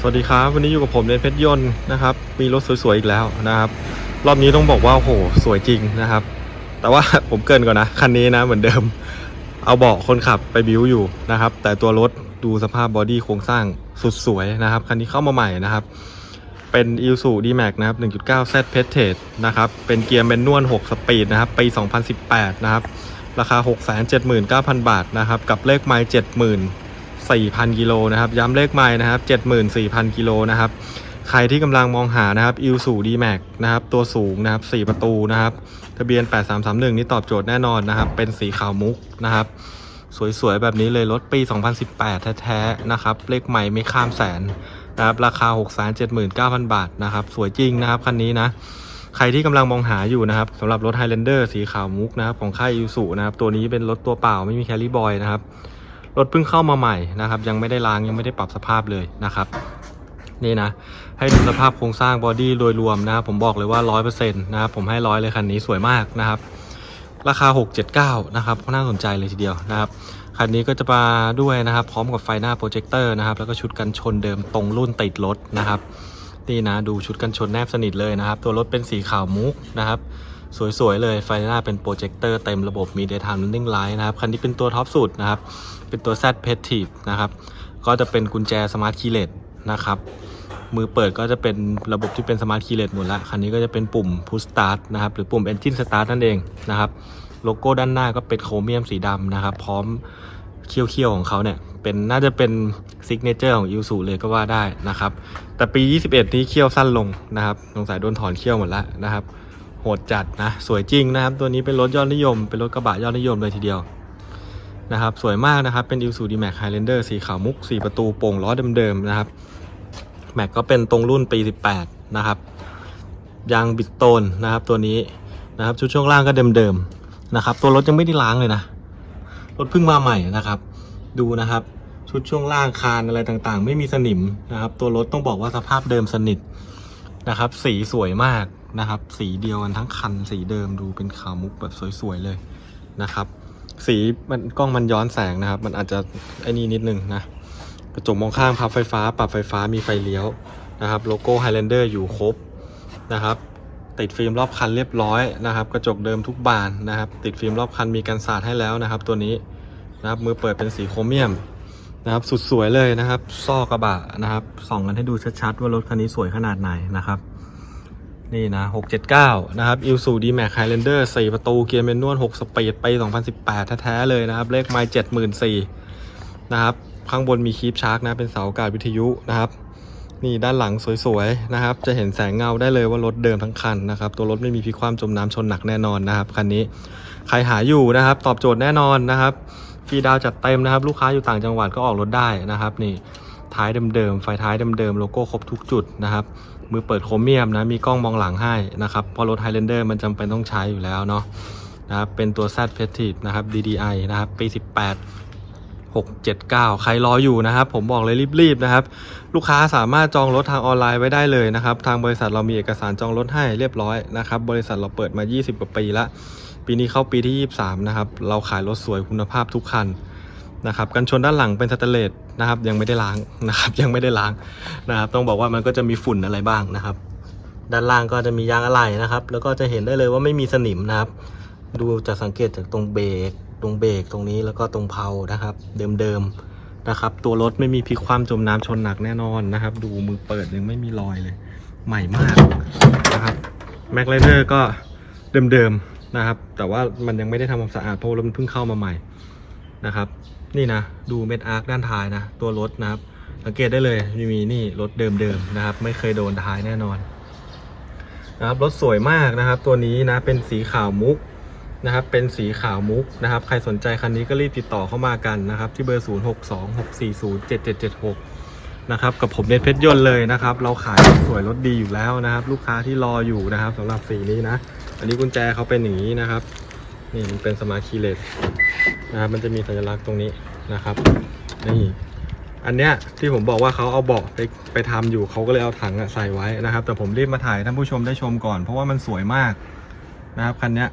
สวัสดีครับ วันนี้อยู่กับผมเดนเพชรยนต์นะครับ มีรถสวยๆอีกแล้วนะครับ รอบนี้ต้องบอกว่าโหสวยจริงนะครับ แต่ว่าผมเกินก่อนนะ คันนี้นะเหมือนเดิม เอาเบาะคนขับไปบิวอยู่นะครับ แต่ตัวรถดูสภาพบอดี้โครงสร้างสุดสวยนะครับ คันนี้เข้ามาใหม่นะครับ เป็น i s u D-Max นะครับ 1.9 Z p e t a g e นะครับ เป็นเกียร์แมนนวล 6 สปีดนะครับปี 2018 นะครับ ราคา 679,000 บาทนะครับ กับเลขไมล์70,000 4,000 กิโลนะครับ ย้ำเลขไมล์นะครับ 74,000 กิโลนะครับ ใครที่กำลังมองหานะครับ i s u D-Max นะครับ ตัวสูงนะครับ 4 ประตูนะครับ ทะเบียน 8331 นี่ตอบโจทย์แน่นอนนะครับ เป็นสีขาวมุกนะครับ สวยๆ แบบนี้เลยรถปี 2018 แท้ๆ นะครับ เลขใหม่ไม่ข้ามแสนนะครับ ราคา 679,000 บาทนะครับ สวยจริงนะครับคันนี้นะใครที่กำลังมองหาอยู่นะครับสำหรับรถ Highlander สีขาวมุกนะครับของค่าย i s u นะครับ ตัวนี้เป็นรถตัวเปล่าไม่มีแคลรี่บอยนะครับ รถเพิ่งเข้ามาใหม่นะครับ ยังไม่ได้ล้างยังไม่ได้ปรับสภาพเลยนะครับ นี่นะ ให้ดูสภาพโครงสร้างบอดี้โดยรวมนะครับผมบอกเลยว่า 100%นะครับผมให้ร้อยเลยคันนี้สวยมากนะครับราคา 679 นะครับก็น่าสนใจเลยทีเดียวนะครับคันนี้ก็จะมาด้วยนะครับ พร้อมกับไฟหน้าโปรเจคเตอร์นะครับ แล้วก็ชุดกันชนเดิมตรงรุ่นติดรถนะครับ นี่นะ ดูชุดกันชนแนบสนิทเลยนะครับ ตัวรถเป็นสีขาวมุกนะครับ สวยๆเลยไฟหน้าเป็นโปรเจคเตอร์เต็มระบบมี Daytime Running Light นะครับ คันนี้เป็นตัวท็อปสุดนะครับ เป็นตัว Z p e t i v e นะครับ ก็จะเป็นกุญแจสมาร์ทคีย์เลสนะครับ มือเปิดก็จะเป็นระบบที่เป็นสมาร์ทคีย์เลสหมดล้วคันนี้ก็จะเป็นปุ่ม Push Start นะครับ หรือปุ่ม Engine Start นั่นเองนะครับโลโก้ด้านหน้าก็เป็นโครเมียมสีดำนะครับ พร้อมเขี้ยวๆของเขาเนี่ยเป็นน่าจะเป็นซิกเนเจอร์ของ i ิ s u เลยก็ว่าได้นะครับ แต่ปี 21 นี้เขี้ยวสั้นลงนะครับสงสัยโดนถอนเขี้ยวหมดแล้วนะครับ โหดจัดนะ สวยจริงนะครับ ตัวนี้เป็นรถยอดนิยม เป็นรถกระบะยอดนิยมเลยทีเดียวนะครับ สวยมากนะครับ เป็น i ิ s u D-Max Highlander สีขาวมุก 4 ประตูโป่งล้อเดิมๆนะครับ แม็กก็เป็นตรงรุ่นปี 18 นะครับยางบิดโตนนะครับ ตัวนี้นะครับ ชุดช่วงล่างก็เดิมๆนะครับ ตัวรถยังไม่ได้ล้างเลยนะรถเพิ่งมาใหม่นะครับ ดูนะครับ ชุดช่วงล่างคานอะไรต่างๆ ไม่มีสนิมนะครับ ตัวรถต้องบอกว่าสภาพเดิมสนิทนะครับ สีสวยมาก นะครับ สีเดียวกันทั้งคันสีเดิมดูเป็นขาวมุกแบบสวยๆเลยนะครับ สีมันกล้องมันย้อนแสงนะครับ มันอาจจะไอ้นี่นิดนึงนะกระจกมองข้างพับไฟฟ้า ปรับไฟฟ้ามีไฟเลี้ยวนะครับ โลโก้ Highlander อยู่ครบนะครับ ติดฟิล์มรอบคันเรียบร้อยนะครับ กระจกเดิมทุกบานนะครับ ติดฟิล์มรอบคันมีกันสาดให้แล้วนะครับ ตัวนี้นะครับมือเปิดเป็นสีโครเมียมนะครับสุดสวยเลยนะครับ ซ่อกระบะนะครับส่องกันให้ดูชัดๆว่ารถคันนี้สวยขนาดไหนนะครับ นี่นะ 679 นะครับ i ิ s u D-Max Highlander 4ประตู เกียร์แมนนวล6สปีดปี2018 แท้ ๆ เลยนะครับ เลขไมล์74,000นะครับ ข้างบนมีคีปชาร์กนะ เป็นเสาอากาศวิทยุนะครับ นี่ด้านหลังสวยๆ นะครับ จะเห็นแสงเงาได้เลยว่ารถเดิมทั้งคันนะครับ ตัวรถไม่มีพิกคว่ำจมน้ำชนหนักแน่นอนนะครับ คันนี้ ใครหาอยู่นะครับ ตอบโจทย์แน่นอนนะครับฟรีดาวจัดเต็มนะครับ ลูกค้าอยู่ต่างจังหวัดก็ออกรถได้นะครับ นี่ท้ายเดิมๆ ไฟท้ายเดิมๆ โลโก้ครบทุกจุดนะครับ มือเปิดโครเมียมนะ มีกล้องมองหลังให้นะครับ เพราะรถ Highlander มันจำเป็นต้องใช้อยู่แล้วเนาะนะครับ เป็นตัว Z p e t i v e นะครับ DDI นะครับ ปี 18 679 ใครรออยู่นะครับ ผมบอกเลยรีบๆนะครับ ลูกค้าสามารถจองรถทางออนไลน์ไว้ได้เลยนะครับ ทางบริษัทเรามีเอกสารจองรถให้เรียบร้อยนะครับ บริษัทเราเปิดมา 20 กว่าปีละ ปีนี้เข้าปีที่ 23 นะครับ เราขายรถสวยคุณภาพทุกคัน นะครับกันชนด้านหลังเป็นสแตนเลสนะครับยังไม่ได้ล้างนะครับยังไม่ได้ล้างนะครับต้องบอกว่ามันก็จะมีฝุ่นอะไรบ้างนะครับ ด้านล่างก็จะมียางอะไหล่นะครับ แล้วก็จะเห็นได้เลยว่าไม่มีสนิมนะครับ ดูจะสังเกตจากตรงเบรกตรงเบรกตรงนี้แล้วก็ตรงเพานะครับ เดิมๆนะครับ ตัวรถไม่มีพลิกคว่ำจมน้ำชนหนักแน่นอนนะครับ ดูมือเปิดยังไม่มีรอยเลย ใหม่มากนะครับแม็กไลเนอร์ก็เดิมๆนะครับ แต่ว่ามันยังไม่ได้ทำความสะอาดเพราะรถเพิ่งเข้ามาใหม่นะครับ นี่นะ ดูเม็ดอาร์คด้านท้ายนะ ตัวรถนะครับ สังเกตได้เลยมีมีนี่รถเดิมๆนะครับ ไม่เคยโดนท้ายแน่นอนนะครับรถสวยมากนะครับ ตัวนี้นะเป็นสีขาวมุกนะครับ เป็นสีขาวมุกนะครับ ใครสนใจคันนี้ก็รีบติดต่อเข้ามากันนะครับ ที่เบอร์ 0 6 2 6 4 0 7 7 7 6 นะครับ กับผมเนตเพชรยนต์เลยนะครับ เราขายรถสวยรถดีอยู่แล้วนะครับ ลูกค้าที่รออยู่นะครับสำหรับสีนี้นะ อันนี้กุญแจเขาเป็นอย่างนี้นะครับ นี่มันเป็นสมาร์ทคีย์เลสนะครับมันจะมีสัญลักษณ์ตรงนี้นะครับนี่อันเนี้ยที่ผมบอกว่าเขาเอาเบาะไปไปทำอยู่เขาก็เลยเอาถังอะใส่ไว้นะครับ แต่ผมรีบมาถ่ายท่านผู้ชมได้ชมก่อน เพราะว่ามันสวยมากนะครับคันเนี้ย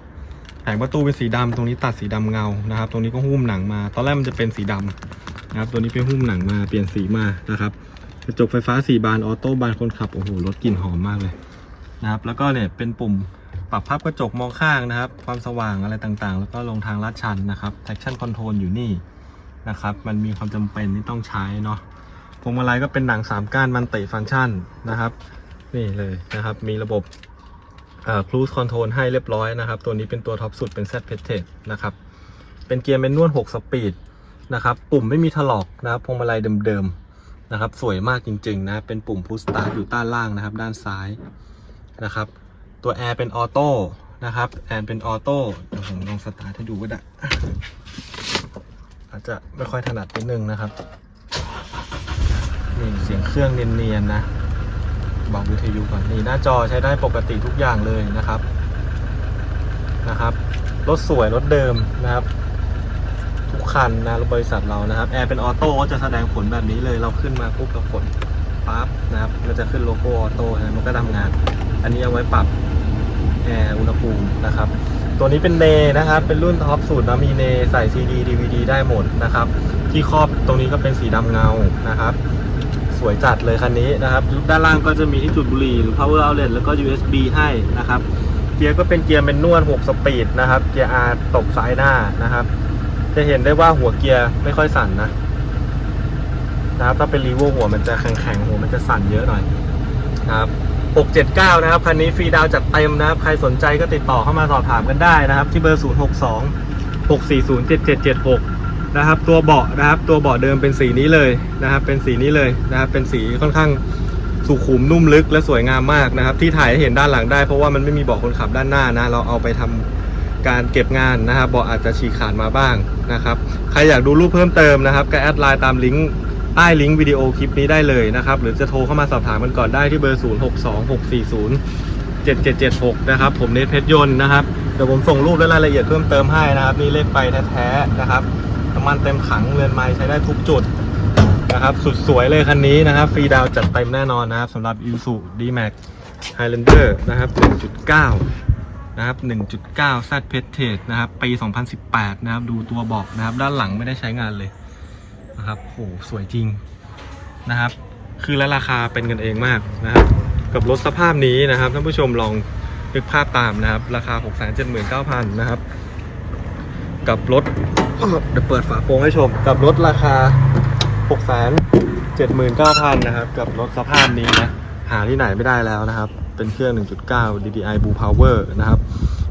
แผงประตูเป็นสีดำตรงนี้ตัดสีดำเงานะครับ ตรงนี้ก็หุ้มหนังมา ตอนแรกมันจะเป็นสีดำนะครับ ตัวนี้เป็นหุ้มหนังมาเปลี่ยนสีมานะครับกระจกไฟฟ้าสีบานออโต้บานคนขับโอ้โหรถกลิ่นหอมมากเลยนะครับ แล้วก็เนี่ยเป็นปุ่มปรับภาพกระจกมองข้างนะครับ ความสว่างอะไรต่างๆ แล้วก็ลงทางลาดชันนะครับ traction control อยู่นี่นะครับ มันมีความจำเป็นที่ต้องใช้เนาะพวงมาลัยก็เป็นหนังสามก้านมันติฟังก์ชันนะครับ นี่เลยนะครับ มีระบบเอ่อ cruise control ให้เรียบร้อยนะครับ ตัวนี้เป็นตัวท็อปสุดเป็น Z p e t e นะครับ เป็นเกียร์แมนนวล6สปีดนะครับ ปุ่มไม่มีถลอกนะครับพวงมาลัยเดิมๆนะครับ สวยมากจริงๆนะ เป็นปุ่ม push start อยู่ด้านล่างนะครับ ด้านซ้ายนะครับ ตัวแอร์เป็นออโต้นะครับ แอร์เป็นออโต้เดี๋ยวผมลองสตาร์ทให้ดูก็ได้ อาจจะไม่ค่อยถนัดนิดนึงนะครับนี่เสียงเครื่องเนียนๆนะบอกวิทยุก่อนนี่หน้าจอใช้ได้ปกติทุกอย่างเลยนะครับนะครับรถสวยรถเดิมนะครับ ทุกคันนะรถบริษัทเรานะครับแอร์เป็นออโต้ก็จะแสดงผลแบบนี้เลยเราขึ้นมาปุ๊บเรากด นะครับมันจะขึ้นโลโก้ออโต้นะมันก็ทำงาน อันนี้เอาไว้ปรับแอร์อุณหภูมินะครับ ตัวนี้เป็นเนนะครับ เป็นรุ่นท็อปสุดนะมีเนใส่ CD DVD ได้หมดนะครับ ที่ครอบตรงนี้ก็เป็นสีดำเงานะครับ สวยจัดเลยคันนี้นะครับ ด้านล่างก็จะมีที่จุดบุหรี่หรือ power outlet แล้วก็ USB ให้นะครับ เกียร์ก็เป็นเกียร์เมนนวล6สปีดนะครับ เกียร์ R ตกซ้ายหน้านะครับ จะเห็นได้ว่าหัวเกียร์ไม่ค่อยสั่นนะ นะครับถ้าเป็นรีโวหัวมันจะแข็งๆหัวมันจะสั่นเยอะหน่อยนะครับ679 นะครับ คันนี้ฟรีดาวจัดเต็มนะครับ ใครสนใจก็ติดต่อเข้ามาสอบถามกันได้นะครับ ที่เบอร์ 062 640 7776 นะครับ ตัวเบาะนะครับ ตัวเบาะเดิมเป็นสีนี้เลยนะครับ เป็นสีนี้เลยนะครับ เป็นสีค่อนข้างสุขุมนุ่มลึกและสวยงามมากนะครับ ที่ถ่ายเห็นด้านหลังได้เพราะว่ามันไม่มีเบาะคนขับด้านหน้านะ เราเอาไปทำการเก็บงานนะครับ เบาะอาจจะฉีกขาดมาบ้างนะครับ ใครอยากดูรูปเพิ่มเติมนะครับ ก็แอดไลน์ตามลิงก์ ใต้ลิงก์วิดีโอคลิปนี้ได้เลยนะครับ หรือจะโทรเข้ามาสอบถามกันก่อนได้ที่เบอร์ 0 6 2 6 4 0 7 7 7 6 นะครับ ผมเนทเพชรยนต์นะครับ เดี๋ยวผมส่งรูปและรายละเอียดเพิ่มเติมให้นะครับ นี่เลขไปแท้ๆนะครับน้ำมันเต็มถังเรือนไม้ใช้ได้ทุกจุดนะครับ สุดสวยเลยคันนี้นะครับ ฟรีดาวจัดเต็มแน่นอนนะครับสำหรับ i s u D-Max Highlander นะครับ 1.9นะครับ1.9 Z p e t e นะครับ ปี 2018 นะครับ ดูตัวบอกนะครับ ด้านหลังไม่ได้ใช้งานเลย นะครับโหสวยจริงนะครับ คือและราคาเป็นกันเองมากนะครับ กับรถสภาพนี้นะครับท่านผู้ชมลองนึกภาพตามนะครับ ราคา 679,000 นะครับ กับรถเดี๋ยวเปิดฝาโปรงให้ชม กับรถราคา 6 7 9 0 0 0 นะครับ กับรถสภาพนี้นะหาที่ไหนไม่ได้แล้วนะครับ เป็นเครื่อง 1.9 DDI Blue Power นะครับ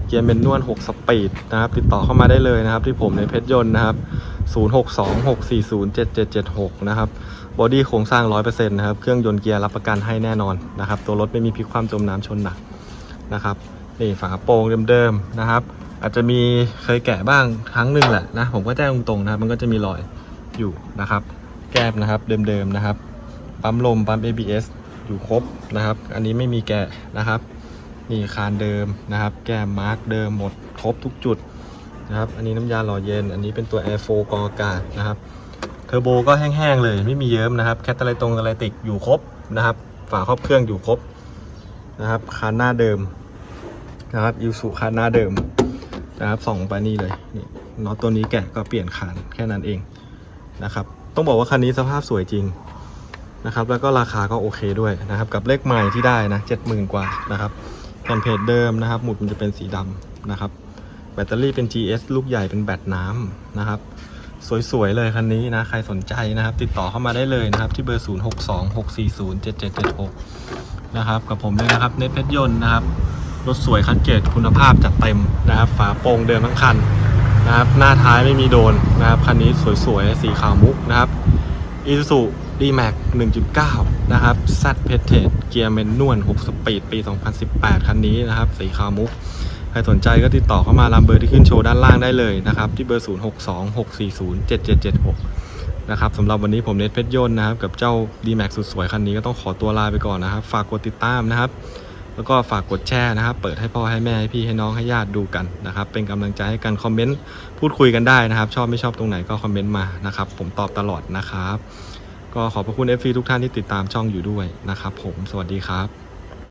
เกียร์เมนนวล 6 สปีดนะครับ ติดต่อเข้ามาได้เลยนะครับ ที่ผมในเพชรยนต์นะครับ 0626407776 นะครับ บอดี้โครงสร้าง 100%นะครับ เครื่องยนต์เกียร์รับประกันให้แน่นอนนะครับ ตัวรถไม่มีพลิกคว่ำจมน้ำชนหนักนะครับ นี่ฝากระโปรงเดิมๆนะครับ อาจจะมีเคยแกะบ้างครั้งหนึ่งแหละนะ ผมก็แจ้งตรงๆนะครับ มันก็จะมีรอยอยู่นะครับ แก้มนะครับเดิมๆนะครับ ปั๊มลมปั๊ม ABS อยู่ครบนะครับ อันนี้ไม่มีแกะนะครับ นี่คานเดิมนะครับ แก้มมาร์กเดิมหมดครบทุกจุด นะครับ อันนี้น้ำยาหล่อเย็น อันนี้เป็นตัว Air 4กออากาศนะครับ เทอร์โบก็แห้งๆเลยไม่มีเยิ้มนะครับ แคตตาไลตรงอะไรติกอยู่ครบนะครับ ฝาครอบเครื่องอยู่ครบนะครับคานหน้าเดิมนะครับยูสุคานหน้าเดิมนะครับส่องไปนี่เลยนี่น็อตตัวนี้แกะก็เปลี่ยนคานแค่นั้นเองนะครับ ต้องบอกว่าคันนี้สภาพสวยจริงนะครับ แล้วก็ราคาก็โอเคด้วยนะครับ กับเลขใหม่ที่ได้นะเจ็ดหมื่นกว่านะครับแผ่นเพจเดิมนะครับ หมุดมันจะเป็นสีดำนะครับ แบตเตอรี่เป็น GS ลูกใหญ่เป็นแบตน้ำนะครับ สวยๆเลยคันนี้นะ ใครสนใจนะครับ ติดต่อเข้ามาได้เลยนะครับ ที่เบอร์ 0 6 2 6 4 0 7 7 7 6 นะครับ กับผมเลยนะครับ เน็ตเพชรยนต์นะครับ รถสวยคันเกตคุณภาพจัดเต็มนะครับ ฝาโปร่งเดิมทั้งคันนะครับ หน้าท้ายไม่มีโดนนะครับ คันนี้สวยๆ สีขาวมุกนะครับ Isuzu D-Max 1.9 นะครับ Z p e t e เกียร์เมนนวล6สปีดปี 2018 คันนี้นะครับ สีขาวมุก ครสนใจก็ติดต่อเข้ามาตามเบอร์ที่ขึ้นโชว์ด้านล่างได้เลยนะครับ ที่เบอร์ 0 6 2 6 4 0 7 7 7 6 นะครับสำหรับวันนี้ผมเนทเพชรยนต์นะครับ กับเจ้า D-Max สุดสวยคันนี้ก็ต้องขอตัวลาไปก่อนนะครับ ฝากกดติดตามนะครับ แล้วก็ฝากกดแชร์นะครับ เปิดให้พ่อให้แม่ให้พี่ให้น้องให้ญาติดูกันนะครับ เป็นกำลังใจให้กันคอมเมนต์พูดคุยกันได้นะครับ ชอบไม่ชอบตรงไหนก็คอมเมนต์มานะครับ ผมตอบตลอดนะครับ ก็ขอบพระคุณ FC ทุกท่านที่ติดตามช่องอยู่ด้วยนะครับ ผม สวัสดีครับ